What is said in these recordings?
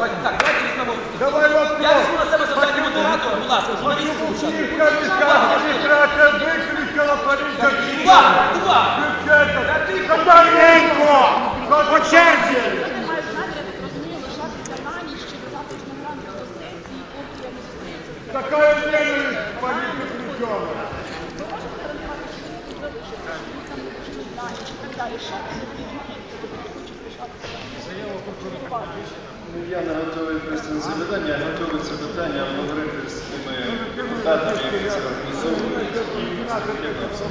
Так, давайте візьмемо. Давай вопрос. Я візьму на себе завдання модератора, будь ласка, журналістів. Киевская міська адміністрація виключила поліцію. Увага! Увага! Катаренко! По черзі! Такая ненависть поліцію включена. Ви можете Ну, Я не готовий відповісти на це питання, я готовий це питання обговорити з тими депутатами, які це організовують. і це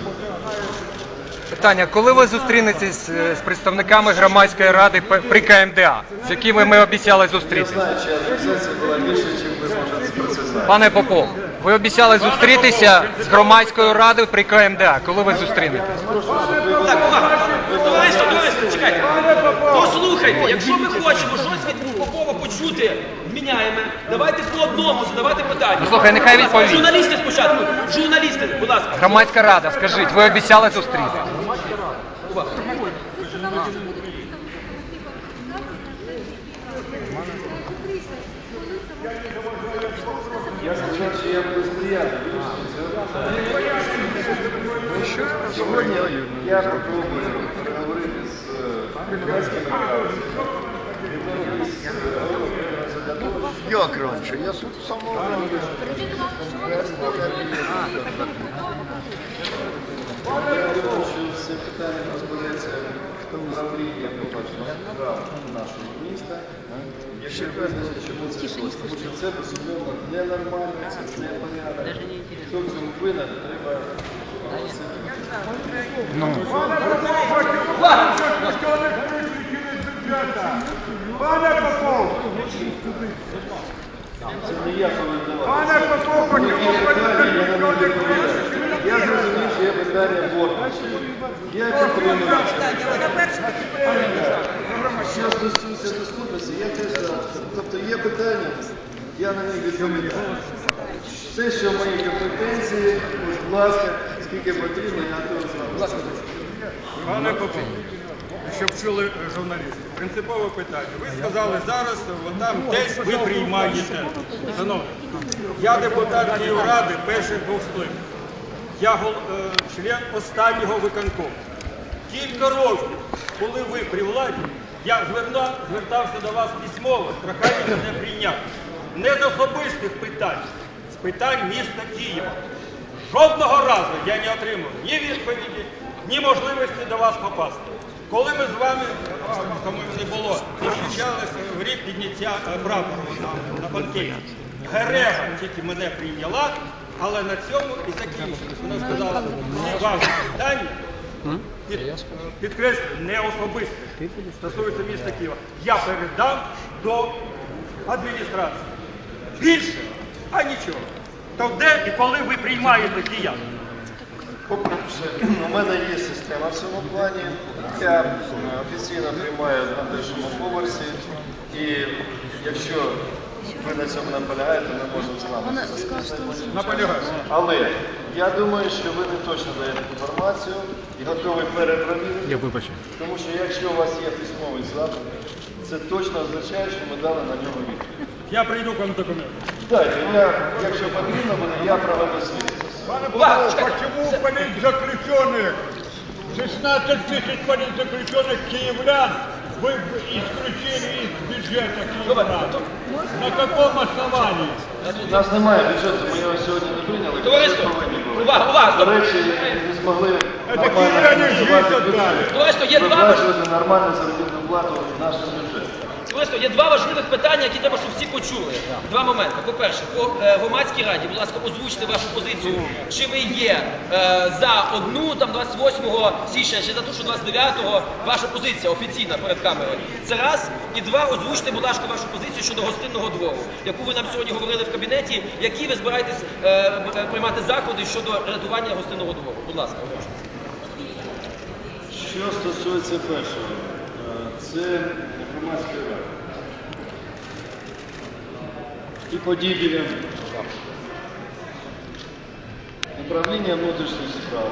Питання, коли ви зустрінетесь е, з представниками громадської ради п- при КМДА, з якими ми обіцяли Я зустрітися? знаю, чия організація була більше, ніж ви можете про це знати. Пане Попов, ви обіцяли зустрітися з громадською радою при КМДА. Коли ви зустрінетесь? Так, увага! Товариство, товариство, чекайте. Послухайте, якщо ми хочемо щось від почути, міняємо. Давайте по одному задавати питання. Ну, слухай, нехай відповість. Журналісти спочатку. Журналісти, будь ласка. Громадська рада, скажіть, ви обіцяли зустрітися? Увага. Я сказав, що я буду сприяти. Сьогодні я попробую говорити з е, громадськими. Як раніше? Я тут самого Я думаю, що це питання розбереться управління прав нашого міста. Якщо кажуть, чому це щось, тому що це безумовно ненормально, це непорядок. Хто в цьому винен, треба Пане Попов! це не я повинен Пане Попов, почему ви не Я зрозумів, що є питання боротьбі. Я підтримую. Що стосується доступності, я теж за. Тобто є питання, я на них відповідаю. Все, що в моїй компетенції, будь ласка, скільки потрібно, я готовий з вами. Пане Попов, щоб чули журналісти, принципове питання. Ви сказали зараз, там десь ви приймаєте. Шановні, я депутат Київради перших двох скликань. Я е, член останнього виконкому. Кілька років, коли ви при владі, я зверна- звертався до вас письмово, з проханням мене прийняти. Не з особистих питань, з питань міста Києва. Жодного разу я не отримав ні відповіді, ні можливості до вас попасти. Коли ми з вами, кому не було, зустрічалися в рік підняття е, прапору на, банкеті, Герега тільки мене прийняла, але на цьому і закінчилось. Вона сказала, ваше питання, під, підкреслюю, не особисте, стосується міста Києва. Я передам до адміністрації. Більше, а нічого. То де і коли ви приймаєте киян? По-перше, у мене є система в цьому плані. Я е, офіційно приймаю на першому поверсі. І якщо ви на цьому наполягаєте, ми можемо з вами. Наполягаю. Але я думаю, що ви не точно даєте інформацію і готові перепровірити. Я вибачаю. Тому що якщо у вас є письмовий запит, це точно означає, що ми дали на нього відповідь. Я прийду к вам документи. Дайте, я, якщо потрібно буде, я проведу слідство. Пане Ладно, Попов, чекайте. почему политзаключенных, 16 тысяч политзаключенных киевлян вы исключили из бюджета Киеврада? На каком основании? У нас немає бюджету, ми його сьогодні не прийняли. Товариство, Бюджет повинні були. увага, увага, До стоп. речі, не змогли Это нормально киевляне організувати жить бюджет, отдали. Товариство, є два виплачувати нормальну заробітну плату в нашому бюджеті. Товариство, є два важливих питання, які треба, щоб всі почули. Два моменти. По-перше, по е, громадській раді, будь ласка, озвучте вашу позицію. Чи ви є е, за одну там 28 січня, чи за ту, що 29-го ваша позиція офіційна перед камерою. Це раз. І два, озвучте, будь ласка, вашу позицію щодо гостинного двору, яку ви нам сьогодні говорили в кабінеті, які ви збираєтесь е, приймати заходи щодо рятування гостинного двору. Будь ласка, озвучте. Що стосується першого, це громадська рада. І подій біля них. Управління внутрішніх справ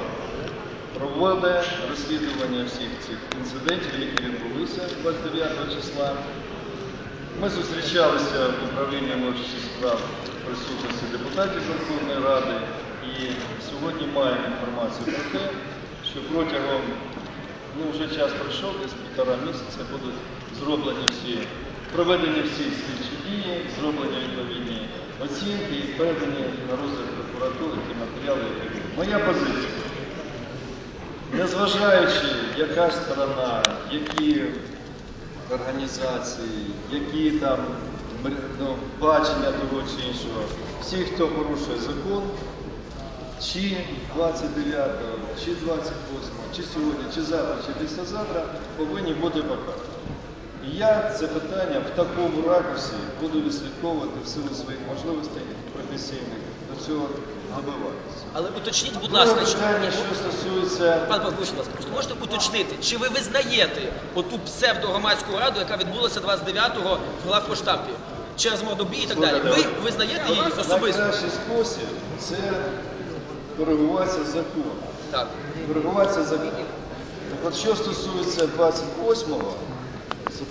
проводить розслідування всіх цих інцидентів, які відбулися 29 числа. Ми зустрічалися в управлінні внутрішніх справ в присутності депутатів Верховної Ради і сьогодні маємо інформацію про те, що протягом ну, вже час пройшов, десь півтора місяця будуть зроблені всі, проведені всі слідчі дії, зроблені відповідні оцінки і передані на розгляд прокуратури ті матеріали, які будуть. Моя позиція. Незважаючи, яка сторона, які організації, які там ну, бачення того чи іншого, всі, хто порушує закон, чи 29-го, чи 28-го, чи сьогодні, чи завтра, чи післязавтра, повинні бути покарані. І я це питання в такому ракурсі буду відслідковувати в силу своїх можливостей професійних до цього добиватися. Але уточніть, будь ласка, що... питання, що стосується Пан Павлович, будь ласка, можете уточнити, чи ви визнаєте оту псевдогромадську раду, яка відбулася 29-го в главпоштампі, через мордобій і так далі? Ви визнаєте її особисто? Найкращий спосіб це коригуватися законом. Так. Коригуватися законом. Так от що стосується 28-го, то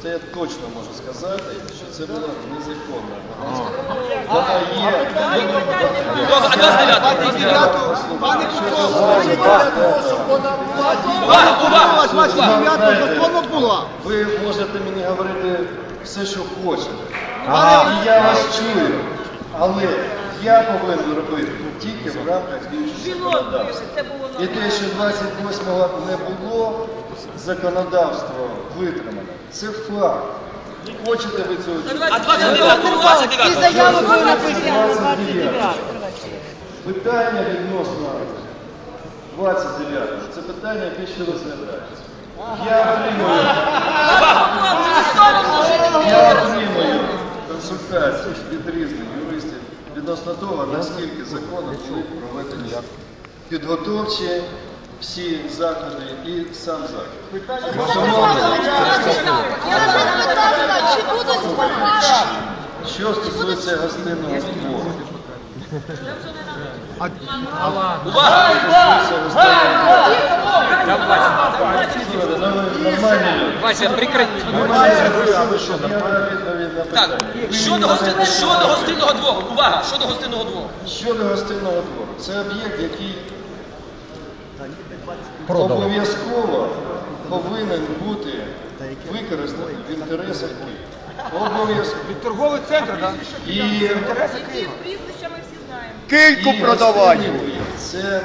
це я точно можу сказати, що це було незаконно. Вона є. Добре, а 29-го? Увага, увага! увага. Ви можете мені говорити все, що хочете. І я вас чую. Але я повинен робити тільки в рамках діючого законодавства. І те, що 28-го не було, законодавство витримано. Це факт. Хочете ви цього чути? А 29-го? 29-го? Питання відносно 29-го. Це питання, яке ще розглядається. Я отримую, я отримую консультації від різних юристів відносно того, наскільки законно були проведені підготовчі всі заходи і сам захід. Що стосується гостинного двору. Увага! Ну. Вася, прекрати. Так, щодо гостинного двору, увага, щодо гостинного двору. Щодо гостинного двору, це об'єкт, який обов'язково повинен бути використаний в інтересах Києва. Обов'язково. Торговий центр, так? І, Прізвища ми всі знаємо. Кийку і продавати. Це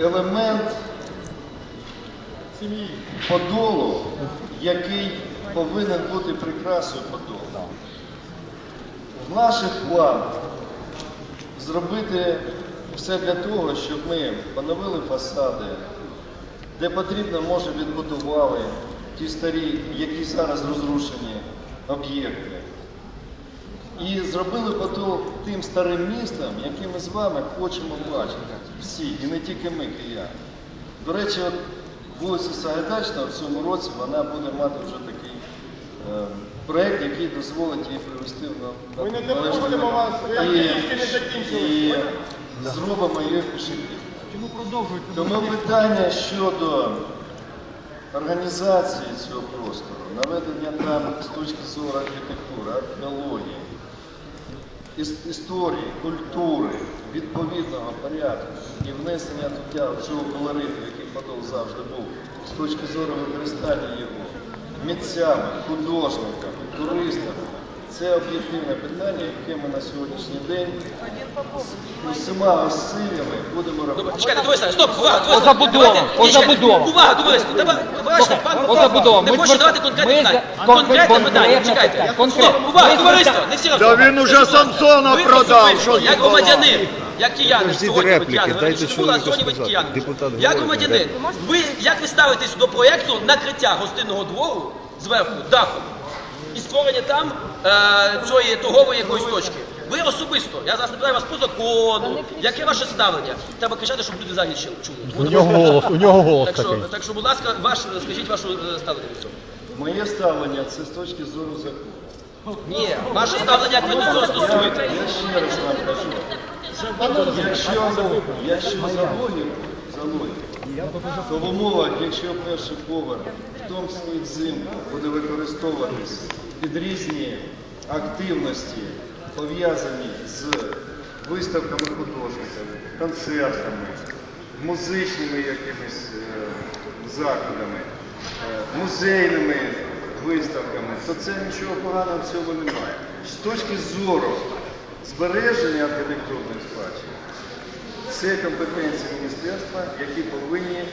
елемент подолу, який повинен бути прикрасою подолу. В наших планах зробити все для того, щоб ми поновили фасади, де потрібно, може, відбудували ті старі, які зараз розрушені об'єкти. І зробили Подол тим старим містом, яке ми з вами хочемо бачити. Всі, і не тільки ми, кияни. До речі, от вулиця Сагайдачна в цьому році вона буде мати вже такий е, проект, який дозволить її привести в Ми не допустимо вас, і, тільки не закінчили. і зробимо її пішохідною. Чому продовжуєте? Тому питання щодо організації цього простору, наведення там з точки зору архітектури, археології, історії, культури, відповідного порядку і внесення туди цього колориту, який Подол завжди був, з точки зору використання його митцями, художниками, туристами. Це об'єктивне питання, яке ми на сьогоднішній день з усіма зусиллями будемо робити. Чекайте, дивися, стоп, увага, дивися. О, забудова, Давайте, ні, чекайте, забудова. Увага, дивись, давай, бачите, пан не Ми хоче давати конкретне ми питання. за- Конкретне питання, чекайте. конкретне. Стоп, увага, Ми товариство, не всі разом. Да він уже Самсона продав, що Як громадянин, як кияни, сьогодні ви репліки, кияни, дайте раніше були, а чоловіку сьогодні ви сказати. кияни. Депутат Як говорить, громадянин, ви, як ви ставитесь до проєкту накриття гостинного двору зверху, даху, і створення там е, цієї торгової якоїсь точки? Ви особисто, я зараз не питаю вас по закону, яке ваше ставлення? Треба кричати, щоб люди взагалі чули. У нього голос, у нього голос Так що, такий. так що, будь ласка, ваш, скажіть ваше е, ставлення до цього. Моє ставлення це з точки зору закону. Ні, ваше ставлення, як ви до цього стосуєте. я ще раз вам кажу. Якщо, якщо за логіку, за то в умовах, якщо перший поверх, в тому числі взимку, буде використовуватись під різні активності, пов'язані з виставками художників, концертами, музичними якимись е, заходами, е, музейними виставками, то це нічого поганого в цьому немає. З точки зору збереження архітектурної спадщини, це компетенції міністерства, які повинні,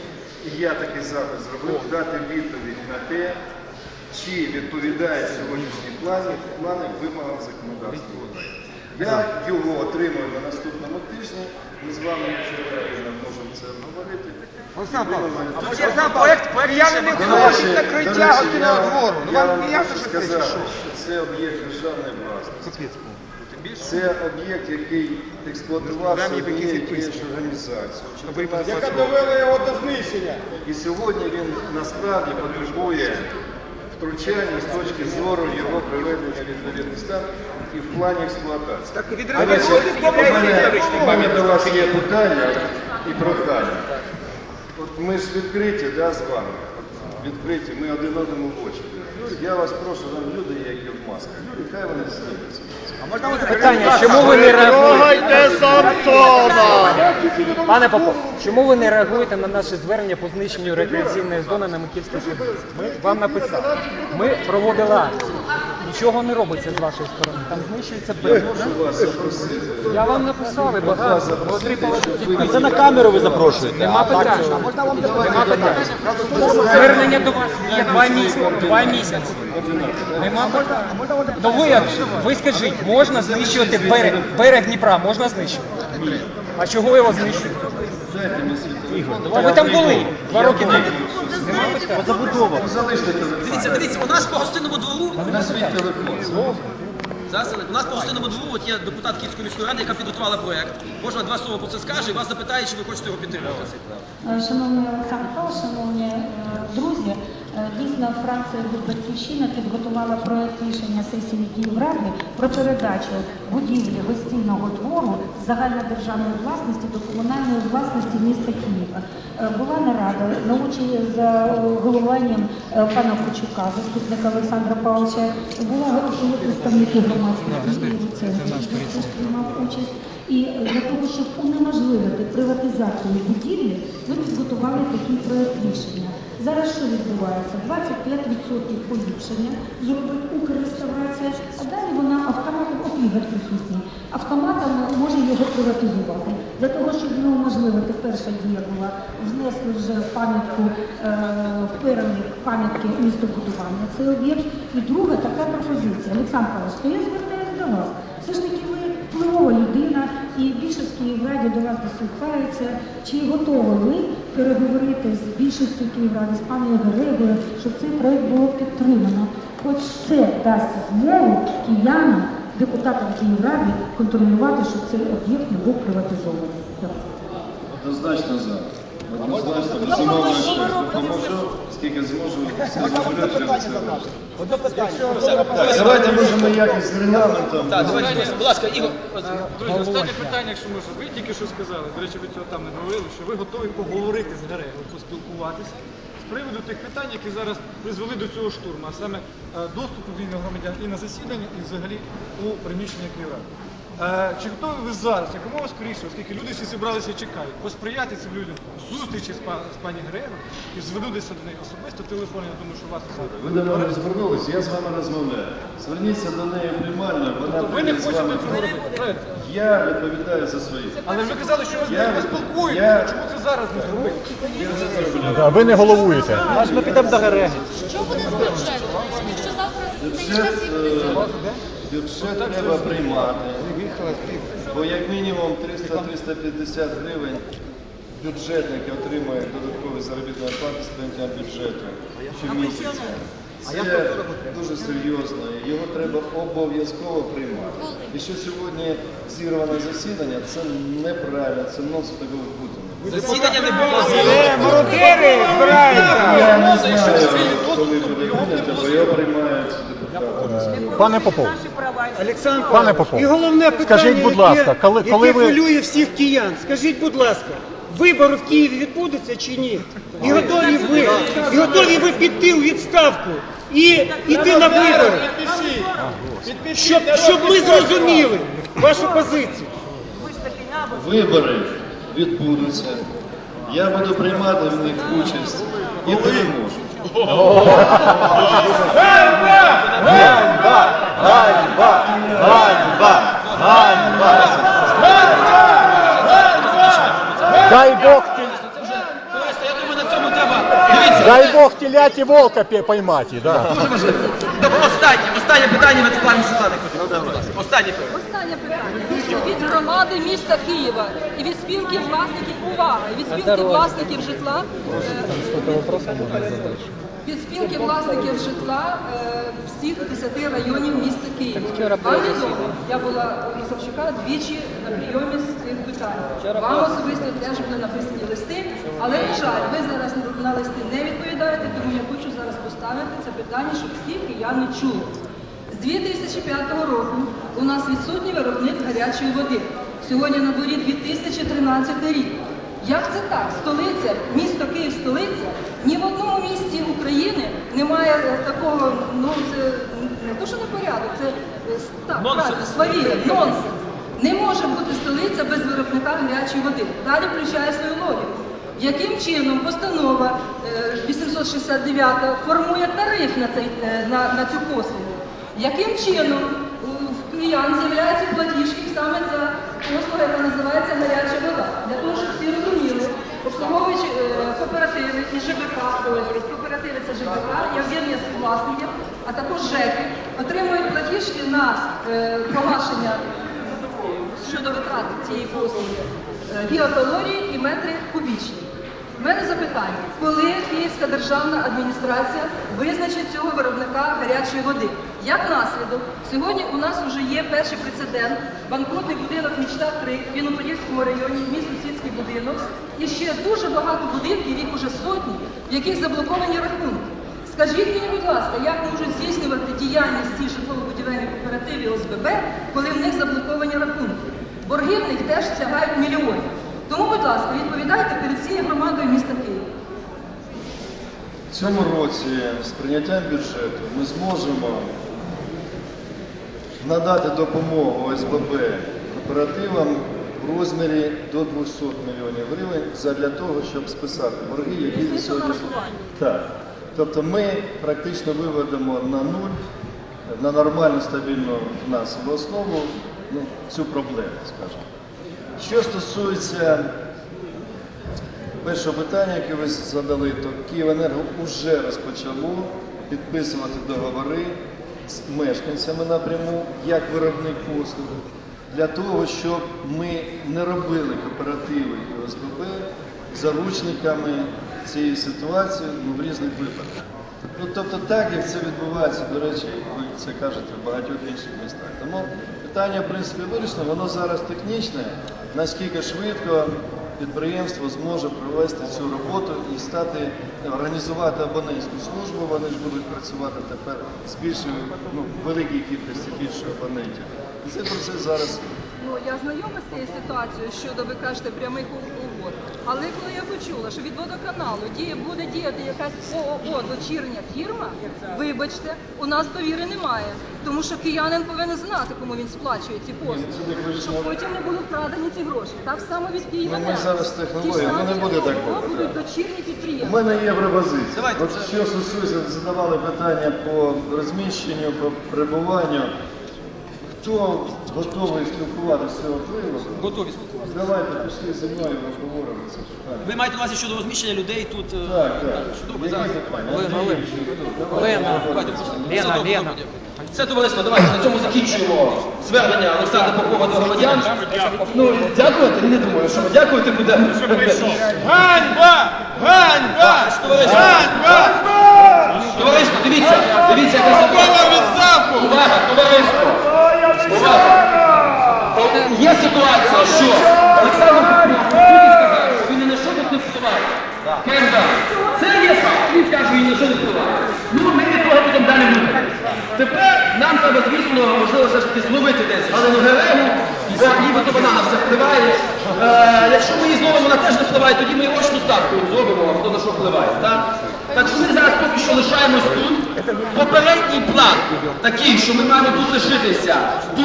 і я такий запит зробив, дати відповідь на те, чи відповідають сьогоднішні плани, плани вимогам законодавства. Я його отримую на наступному тижні. Ми з вами вчора можемо це обговорити. Олександр Павлович, Олександр не речі, закриття я- двору. Ну я вам хочу що це сказати, що це об'єкт державної власності. Це об'єкт, який експлуатувався однією організацією. Яка довела його до знищення. І сьогодні він насправді потребує втручання з точки зору його приведення в відповідний стан і в плані експлуатації. Так у мене до вас є питання і прохання. От ми ж відкриті да, з вами. Відкриті, ми один одному в очі. Я вас прошу, там люди, є, які в масках, нехай вони знімуться. Питання, чому ви не реагуєте? Пане Попов, чому ви не реагуєте на наше звернення по знищенню рекреаційної зони на Микільській? Ми вам написали. Ми проводили акцію. Нічого не робиться з вашої сторони. Там знищується запросити. Я вам написав і багато. Ви отримали відповідь. Це на камеру ви запрошуєте. Нема питань. Нема питань. Звернення до вас є два місяці. Два місяці. Нема питань. Ну ви, ви скажіть, можна знищувати берег, берег Дніпра, можна знищувати? А чого його знищують? Мені ви там були два роки тому. Забудова. Дивіться, дивіться, у нас по гостинному двору. Зараз, у нас по гостинному двору от є депутат Київської міської ради, яка підготувала проект. Можна два слова про це скаже і вас запитає, чи ви хочете його підтримувати. Е, Шановний Олександр Павлович, шановні е, друзі, дійсно фракція «Від Батьківщина підготувала проект рішення сесії Київради про передачу будівлі гостинного двору з загальнодержавної власності до комунальної власності міста Києва. Е, Була нарада на участь за головуванням е, пана Кучука, заступника Олександра Павловича. Була були представники громадських приймав участь. І для того, щоб унеможливити приватизацію будівлі, ми підготували такий проект рішення. Зараз що відбувається? 25% поліпшення зробить Укрреставрація, а далі вона автоматом опігать присутній. Автоматом може його приватизувати. Для того, щоб унеможливити, перша дія була, внесли вже в пам'ятку е, в перелік пам'ятки містобудування цей об'єкт. І друга така пропозиція. Олександр Павлович, я звертаюся до вас. Все ж таки ви впливова людина, і більшість Київраді до вас дослухається. Чи готові ви переговорити з більшістю Київради, з паном Грегою, щоб цей проєкт було підтримано? Хоч це дасть змогу киянам, депутатам Київради контролювати, щоб цей об'єкт не був приватизований. Однозначно за. Скільки зможу, скільки болю, треба. Так, давайте можемо якось з регламентом. Так, давайте, будь ласка, Ігор. Друзі, останнє питання, якщо можна. Ви тільки що сказали, до речі, ви цього там не говорили, що ви готові поговорити з Герегом, поспілкуватися з приводу тих питань, які зараз призвели до цього штурму, а саме е, доступу вільних громадян і на засідання, і взагалі у приміщення Київради. Е, Чи готові ви зараз, якомога скоріше, оскільки люди всі зібралися і чекають, посприяти цим людям зустрічі з, па- з пані Грегом і зведутися до неї особисто телефоні, я думаю, що вас Ви до мене звернулися, я з вами розмовляю. Зверніться до неї приймально, вона Ви не з хочете вами. правильно? Я відповідаю за свої. Але ви казали, що ви з Я- нею поспілкуєтеся. я- Чому це зараз не зробити? А ви не головуєте. Ми підемо до Гереги. Що буде з бюджетом? Якщо завтра Бюджет, е, бюджет треба приймати. Бо як мінімум 300-350 гривень бюджетники отримують додаткові заробітні плати з прийняття бюджету щомісяця. Це дуже серйозно, і його треба обов'язково приймати. І що сьогодні зірване засідання, це неправильно, це нонсенс такого бути. не. Засідання не було. Мародери збираються. Я не знаю, коли буде прийнято, бо його приймають. Пане Попов, Олександр Пане Попов, і головне питання, скажіть, будь яке- ласка, коли- яке коли ви- хвилює всіх киян. Скажіть, будь ласка, вибори в Києві відбудуться чи ні? І готові ви, і готові ви піти у відставку і йти на вибори, щоб, щоб ми зрозуміли вашу позицію. Вибори відбудуться. Я буду приймати в них участь і переможу. Ганьба! Ганьба! Ганьба! Ганьба! Дай Бог дай Бог телять и волка поймать, и, да. Останнє, останнє питання від пані Світлани Костянтинівни. Останнє питання. Останнє питання. Від громади міста Києва і від спілки власників увага, і від спілки власників житла. е, Від спілки власників житла е, всіх 10 районів міста Києва. Вам відомо, я була у Савчука двічі на прийомі з цих питань. Вам особисто теж були написані листи, але, на жаль, ви зараз на листи не відповідаєте, тому я хочу зараз поставити це питання, щоб всі кияни чули. З 2005 року у нас відсутній виробник гарячої води. Сьогодні на дворі 2013 рік. Як це так? Столиця, місто Київ столиця, ні в одному місті України немає е, такого, ну це не то, що не порядок, це е, так, правильно, свавілля, нонсенс. Не може бути столиця без виробника гарячої води. Далі включає свою логіку. Яким чином постанова е, 869 формує тариф на, цей, е, на, на цю послугу? Яким чином у в киян з'являються платіжки саме за послугу, яка називається гаряча вода? Для того, щоб всі розуміли, обслуговуючи е, кооперативи і ой, кооперативи це ЖБК, я вірні власників, а також ЖЕКи, отримують платіжки на е, погашення щодо витрат цієї послуги е, гігакалорії і метри кубічні. Мене запитання, коли Київська державна адміністрація визначить цього виробника гарячої води? Як наслідок, сьогодні у нас вже є перший прецедент, банкрутний будинок Мічта 3 в Віноподільському районі, мій сусідський будинок, і ще дуже багато будинків, їх уже сотні, в яких заблоковані рахунки. Скажіть мені, будь ласка, як можуть здійснювати діяльність ці житлово-будівельні кооперативи ОСББ, коли в них заблоковані рахунки? Борги в них теж сягають мільйонів. Тому, будь ласка, відповідайте перед цією громадою міста Києва. В цьому році з прийняттям бюджету ми зможемо надати допомогу ОСББ кооперативам в розмірі до 200 мільйонів гривень задля того, щоб списати борги, які сьогодні. Так. Тобто ми практично виведемо на нуль, на нормальну стабільну фінансову основу ну, цю проблему, скажімо. Що стосується першого питання, яке ви задали, то Київенерго вже розпочало підписувати договори з мешканцями напряму, як виробник послуг, для того, щоб ми не робили кооперативи і ОСББ заручниками цієї ситуації ну, в різних випадках. Ну, тобто так, як це відбувається, до речі, ви це кажете в багатьох інших містах. Тому питання, в принципі, вирішено, воно зараз технічне, наскільки швидко підприємство зможе провести цю роботу і стати, організувати абонентську службу, вони ж будуть працювати тепер з більшою, ну, великій кількості більше абонентів. І цей процес зараз Ну, я знайома з цією ситуацією щодо, ви кажете, прямих угод. Але коли я почула, що від водоканалу діє, буде діяти якась ООО дочірня фірма, вибачте, у нас довіри немає. Тому що киянин повинен знати, кому він сплачує ці послуги, щоб потім не були вкрадені ці гроші. Так само від Києва. Ну, ми зараз технології, ну, не буде такого, Будуть так. дочірні У підприємства. мене є пропозиція. От що стосується, задавали питання по розміщенню, по перебуванню. Хто готовий спілкуватися з цього приводу? Готові спілкуватися. Давайте пішли зі мною, обговоримо це питання. Ви маєте на увазі щодо розміщення людей тут. е, Так, так. Чудово, Які зараз. питання? Олена, Олена. давайте, Лена. Все Лена. Все товариство, давайте на цьому закінчуємо звернення Олександра Попова до громадян. Ну, дякувати, не думаю, що дякувати буде. Ганьба! Ганьба! Товариство, товариство, дивіться, дивіться, яка ситуація. відставку! Увага, товариство! Є ситуація, що Олександр сказав, що він не на що не впливав. Кенда, Це є факт. Він каже, він на що не впливав. Ну, ми від того будемо далі рухатися. Тепер нам треба, звісно, можливо, все ж таки зловити десь Галину Герегу, нібито вона на все впливає. Е, якщо ми її зловимо, вона теж не впливає, тоді ми очну ставку зробимо, хто на що впливає. Так? Що ми зараз поки що лишаємось тут. Попередній план такий, що ми маємо тут лишитися до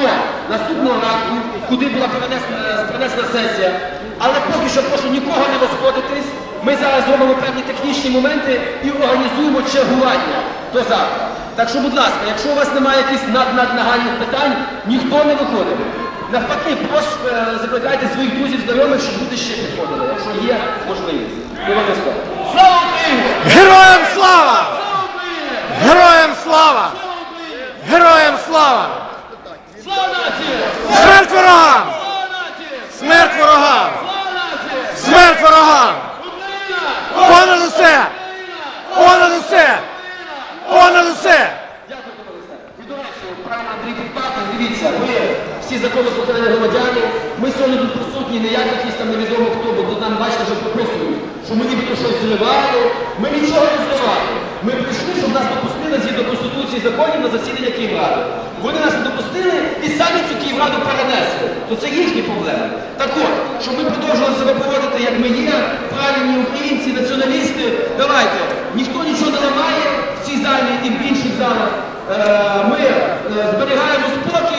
наступного ранку, куди була перенесена, сесія. Але поки що прошу нікого не розходитись. Ми зараз зробимо певні технічні моменти і організуємо чергування до завтра. Так що, будь ласка, якщо у вас немає якихось наднагальних питань, ніхто не виходить. Навпаки, прошу, е, закликайте своїх друзів, знайомих, щоб люди ще підходили, якщо є можливість. Слава Україні! Героям слава! Героям слава! Героям слава! Слава нації! Смерть ворогам! Смерть ворогам! Смерть ворогам! Україна! Понад усе! Понад усе! Понад усе! Дякую, до речі, правильно Андрій Підпатин, дивіться, ми всі законослухані громадяни, ми сьогодні тут присутні, не як якісь там невідомо хто, бо тут нам бачите, що прописують, що ми нібито щось зривали, ми нічого не зривали. Ми прийшли, щоб нас допустили згідно Конституції законів на засідання Київради. Вони нас не допустили і самі цю Київраду перенесли. То це їхні проблеми. Так от, щоб ми продовжували себе поводити, як ми є, правильні українці, націоналісти, давайте, ніхто нічого не ламає в цій залі і в інших залах. Е, Ми е, зберігаємо спокій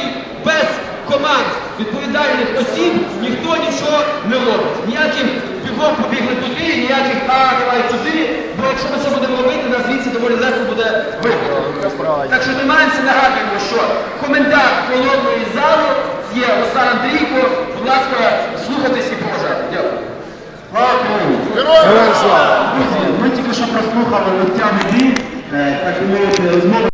команд відповідальних осіб, ніхто нічого не робить. Ніяких бігом побігли туди, ніяких а, давай туди, бо якщо ми це будемо робити, нас звідси доволі легко буде вигнати. Так що тримаємося, нагадуємо, що коментар холодної зали є Руслан Андрійко. Будь ласка, слухатись і поважати. Дякую. Слава Україні! Героям слава! Друзі, ми тільки що прослухали лиття воді, так би мовити, розмови.